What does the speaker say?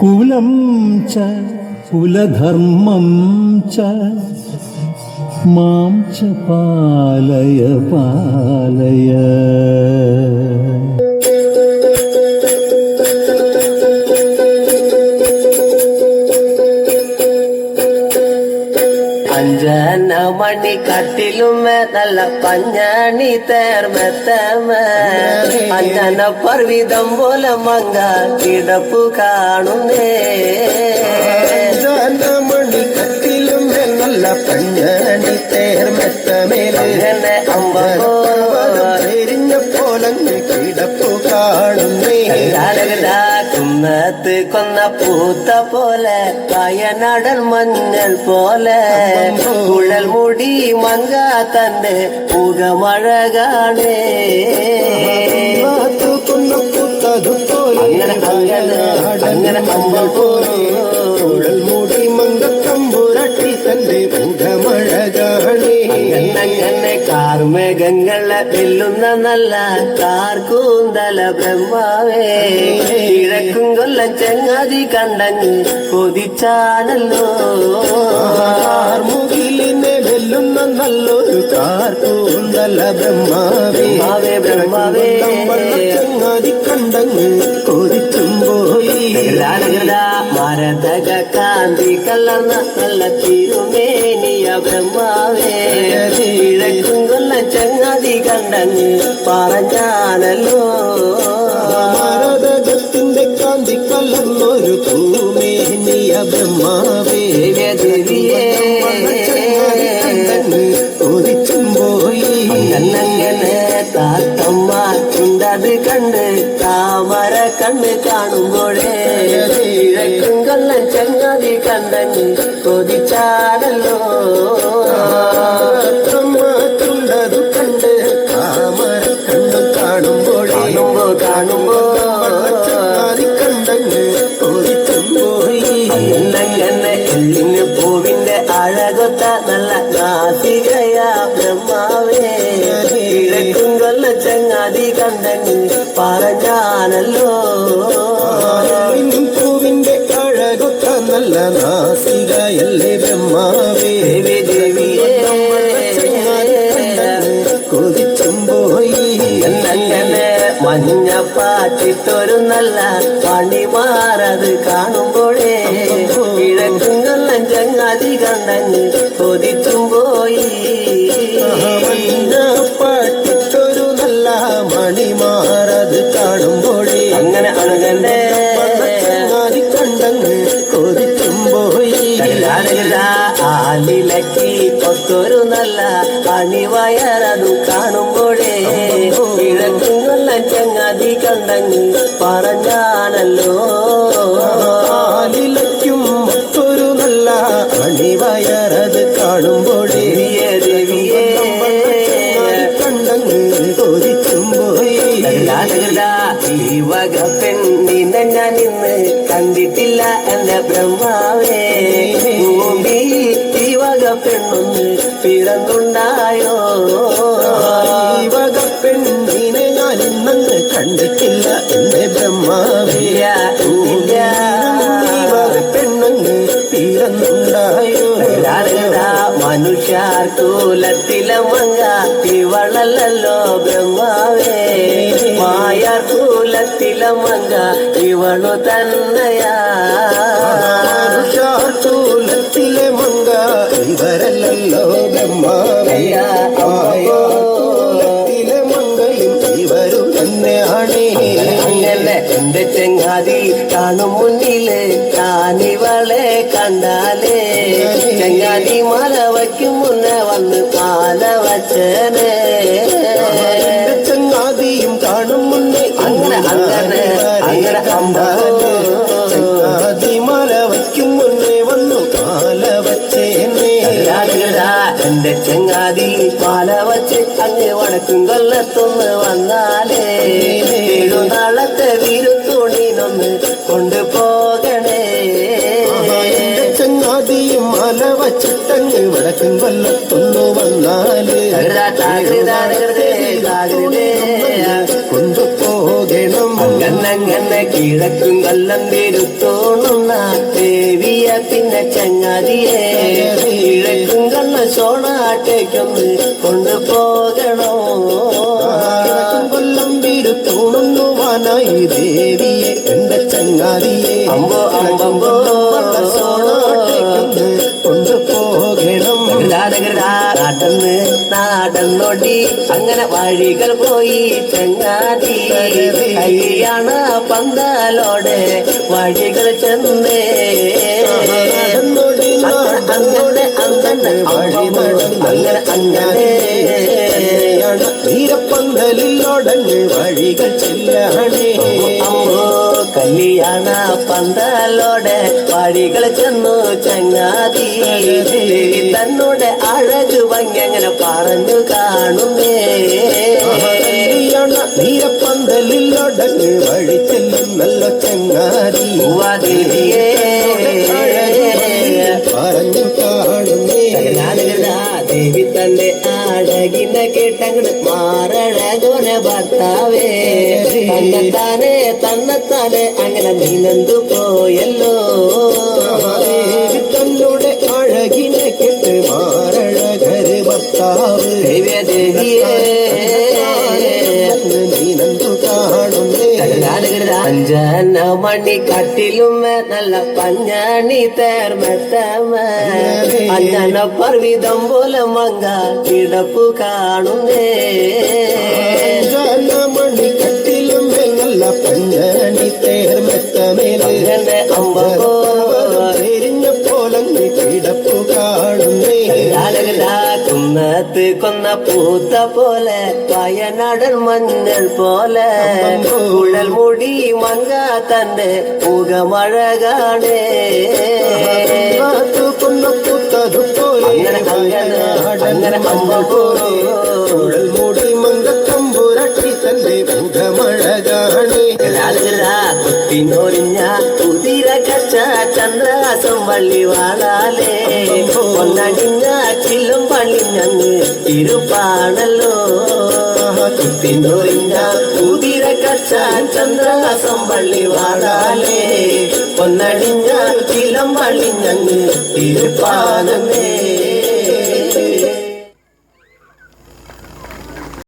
कुलं च कुलधर्मं च मां च पालय पालय அஞ்சன மணி கட்டிலும் பஞ்சாணி தேர் மெத்தம அஞ்சன பர்விதம் போல மங்கா கிடப்பு காணுந்தே மணி கட்டிலும் நல்ல பஞ்சாணி தேர் மெத்தமே കുന്നത്ത് കൊന്ന പൂത്ത പോലെ വയനാടൻ മഞ്ഞൾ പോലെ കുഴൽ മുടി മങ്ക തന്റെ പുകമഴ കാണേ കൊന്ന പുത്തതുപോലെ അങ്ങനെ അങ്ങനെ അങ്ങനെ അമ്പോ കുഴൽ കാർമേഘങ്ങളെ വെല്ലുന്ന നല്ല കാർക്കൂന്തല ബ്രഹ്മാവേ. കിഴക്കും കൊല്ലം ചങ്ങാതി കണ്ടങ്ങ് കൊതിച്ചാണല്ലോ മുകിലിനെ വെല്ലുന്ന നല്ലൊരു കാർക്കൂന്തല ബ്രഹ്മാവേ. ബ്രഹ്മാവേ ചങ്ങാതി കണ്ടങ്ങ് കൊതിച്ചും പോയി. മരതക കാന്തി കലർന്ന നല്ല തിരുമേനിയ ബ്രഹ്മാവേ. കണ്ടങ്ങ് പറഞ്ഞാണല്ലോ ഭാരതത്തിന്റെ കാന്തി കലർന്നൊരു തൂമേനിയ ബ്രഹ്മാവേ പോയി. അങ്ങനെ താത്തമ്മ ഉണ്ടത് കണ്ട് താമര കണ്ണ് നാസികയാ ബ്രഹ്മാവേ. കിഴക്കും കൊല്ല ചങ്ങാതി കണ്ടങ്ങ് പറഞ്ഞാണല്ലോ പൂവിന്റെ അഴകൊത്ത നല്ല നാസികയല്ലേ ബ്രഹ്മാവേ. ദേവി ദേവിയേ. കൊതിച്ചും പോയി എന്നങ്ങനെ മഞ്ഞ പാട്ടിട്ടൊരു നല്ല പണിമാറത് കണ്ടങ്ങ് കൊതിച്ചും പോയി പാട്ടിട്ടൊരു നല്ല മണിമാറത് കാണുമ്പോഴേ അങ്ങനെ ചങ്ങാതി കണ്ടങ്ങ് കൊതിച്ചും പോയി ആലിലക്കി കൊത്തൊരു നല്ല അണിവയറതു കാണുമ്പോഴേ. കിഴക്കും കൊല്ലം ചങ്ങാതി കണ്ടങ്ങ് പറഞ്ഞാണല്ലോ. ആലിലയ്ക്കും ഒരു നല്ല അണിവയറത് കാണുമ്പോഴേ ദേവിയേ ദേവിയേ കണ്ടങ്ങ് കൊതിച്ചും പോയി ഈ വക പെണ്ണിനെ ഞാൻ ഇന്ന് കണ്ടിട്ടില്ല എന്റെ ബ്രഹ്മാവേ. ഈ വക പെണ്ണൊന്ന് പിറന്നുണ്ടായോ? ഈ വക പെണ്ണിനെ ഞാൻ ഇന്നങ്ങ് കണ്ടിട്ടില്ല എന്റെ ബ്രഹ്മാവിയ പെണ്ണങ്ങ് തീരന്നുണ്ടായോ മനുഷ്യാർക്കൂലത്തിലെ മങ്ക ഇവളല്ലോ ബ്രഹ്മാവേ മായാർക്കൂലത്തിലെ മങ്ക ഇവളു തന്നെയാ ഞാനിവളെ കണ്ടാലേ ചെങ്ങാതി മല വയ്ക്കും മുന്നേ വന്ന് പാല വച്ചനെ എന്റെ ചങ്ങാതിയും കാണും മുന്നേ അങ്ങനെ അങ്ങനെ അങ്ങനെ അമ്പോ ചങ്ങാതി മല വയ്ക്കും മുന്നേ വന്നു മാല വച്ചേന്നേ രാജകടാ, എന്റെ ചെങ്ങാതി പാല വച്ച് അങ്ങ് വടക്കും കൊല്ലത്തൊന്ന് വന്നാലേ വടക്കും കൊല്ലത്തൊന്നു വന്നാൽ? കൊണ്ടുപോകണം. അങ്ങനെ കിഴക്കും കൊല്ലം തിരുത്തോണുന്ന ദേവിയ പിന്നെ ചങ്ങാതിയെ. കിഴക്കും കൊല്ലം സോണാട്ടേക്കൊന്ന് കൊണ്ടുപോകണോ? കൊല്ലം വിരുത്തൂണുവാനായി ദേവിയെ എന്റെ ചങ്ങാതിയെ. അമ്പോ അമ്പമ്പോ. നാടന്ന് നാടന്നോടി. അങ്ങനെ വഴികൾ പോയി ചങ്ങാതി. കല്യാണ പന്തലോടെ വഴികൾ ചെന്നേ. അങ്ങനെ അങ്ങനെ അങ്ങനെ അങ്ങനെ വീരപ്പന്തലിലോടങ്ങ് വഴികൾ ചെല്ലണേ. കല്യാണ പന്തലോടെ വഴികൾ ചെന്നു ചങ്ങാതി. തന്നോടെ അഴക് ഭംഗി അങ്ങനെ പറഞ്ഞു കാണുന്നേ. കല്യാണ വീരപ്പന്തലിലോടങ്ങ് വഴി ചെല്ലും നല്ല ചങ്ങാതി. പറഞ്ഞു കാണുന്നേ. ദേവി തന്റെ അഴകിനെ കേട്ടങ്ങട് മാറഴകോനെ ഭർത്താവേ. തന്നെത്താനെ തന്നെത്താനെ അങ്ങനെ നീനന്തു പോയല്ലോ ദേവി തന്നോടെ അഴകിനെ കെട്ട് മാറഴകര് ഭർത്താവ് ദേവിയ ദേവിയേ നീനന്തു കാണുന്നേ അഞ്ചന മണി കട്ടിലും നല്ല പഞ്ഞാണി തേർമെത്തമ അഞ്ചന പർവിതം പോലെ മങ്ക കിടപ്പു കാണുന്നേ മണി വയനാടൻ മഞ്ഞൾ പോലെ കുഴൽ മുടി മങ്ക തന്റെ മുഖമഴ കാണേ കൊന്ന പൂത്തതു പോലെ അങ്ങനെ അങ്ങനെ അങ്ങനെ അമ്പോ കുഴൽ മൂടി മങ്കത്തമ്പുരട്ടി തന്റെ മുഖമഴ കാണേ കുത്തിനൊരിഞ്ഞ കുതിര കച്ച ചന്ദ്രാസം വള്ളി വാളാലേ ഒന്നടിഞ്ഞ ചില്ലും പള്ളിഞ്ഞങ്ങ് ഇരുപ്പാണല്ലോ കുത്തിനൊരിഞ്ഞ കുതിര കച്ച ചന്ദ്രഹാസം പള്ളി വാടാലേ. പൊന്നടിഞ്ഞാൽ ചിലം പള്ളിഞ്ഞങ്ങ് ഇരുപ്പാനേ